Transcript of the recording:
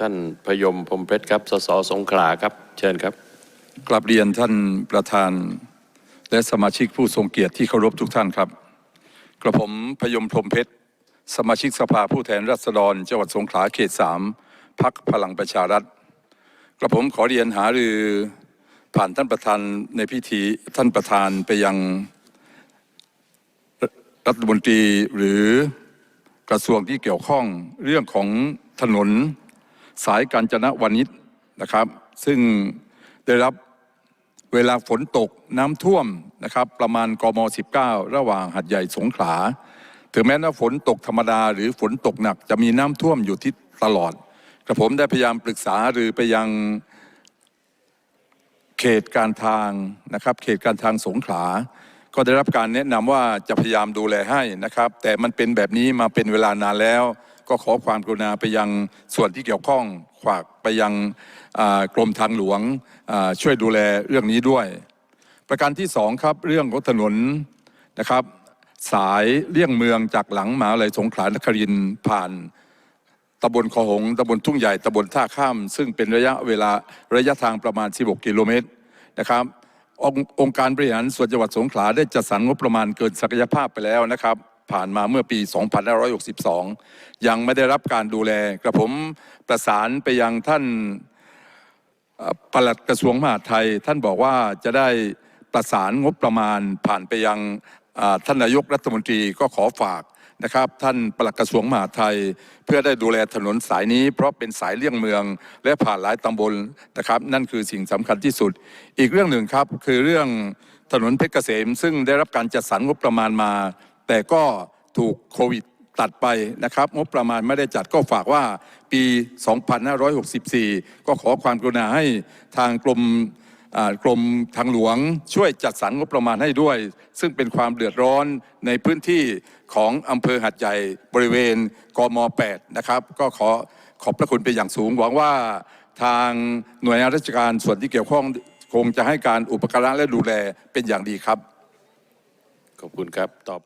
ท่านพยมพรมเพชรครับ สสสงขลาครับ เชิญครับ กลับเรียนท่านประธาน และสมาชิกผู้ทรงเกียรติที่เคารพทุกท่านครับ กระผมพยมพรมเพชร สมาชิกสภาผู้แทนราษฎรจังหวัดสงขลาเขตสามพักพลังประชารัฐ กระผมขอเรียนหารือผ่านท่านประธานในพิธีท่านประธานไปยังรัฐมนตรีหรือกระทรวงที่เกี่ยวข้องเรื่องของถนน สายกาญจนวณิชนะครับ ซึ่งได้รับเวลาฝนตกน้ำท่วมนะครับ ประมาณกม 19 ระหว่างหัดใหญ่สงขลา ถึงแม้ว่าฝนตกธรรมดา หรือฝนตกหนักจะมีน้ำท่วมอยู่ที่ตลอดกระผมได้พยายามปรึกษาหรือไปยังเขตการทางนะครับ เขตการทางสงขลา ก็ได้รับการแนะนำว่าจะพยายามดูแลให้นะครับ แต่มันเป็นแบบนี้มาเป็นเวลานานแล้ว ก็ขอความกรุณาไปยังส่วนที่เกี่ยวข้องฝากไปยังกรมทางหลวงช่วยดูแลเรื่องนี้ด้วย ประการที่สองครับเรื่องของถนนนะครับ สายเลี่ยงเมืองจากหลังมหาวิทยาลัยสงขลานครินผ่านตำบลคอหงส์ตำบลทุ่งใหญ่ตำบลท่าข้าม ซึ่งเป็นระยะเวลาระยะทางประมาณ 16 กิโลเมตรนะครับององค์การบริหารส่วนจังหวัดสงขลาได้จัดสรรงบประมาณเกินศักยภาพไปแล้วนะครับ ผ่านมาเมื่อปี 2562 ยังไม่ได้รับการดูแล กระผมประสานไปยังท่านปลัดกระทรวงมหาดไทย ท่านบอกว่าจะได้ประสานงบประมาณผ่านไปยังท่านนายกรัฐมนตรีก็ขอฝากนะครับ ท่านปลัดกระทรวงมหาดไทย เพื่อได้ดูแลถนนสายนี้ เพราะเป็นสายเลี่ยงเมือง และผ่านหลายตำบลนะครับ นั่นคือสิ่งสำคัญที่สุด อีกเรื่องหนึ่งครับคือเรื่องถนนเพชรเกษม ซึ่งได้รับการจัดสรรงบประมาณมา แต่ก็ถูกโควิดตัดไปนะครับงบประมาณไม่ได้จัดก็ฝากว่าปี 2564 ก็ขอความกรุณาให้ทางกรมกรมทางหลวงช่วยจัดสรรงบประมาณให้ด้วย ซึ่งเป็นความเดือดร้อนในพื้นที่ของอำเภอหัดใหญ่บริเวณกม 8 นะครับ ก็ขอขอบพระคุณเป็นอย่างสูง หวังว่าทางหน่วยงานราชการส่วนที่เกี่ยวข้องคงจะให้การอุปการะและดูแลเป็นอย่างดีครับ ขอบคุณครับต่อไป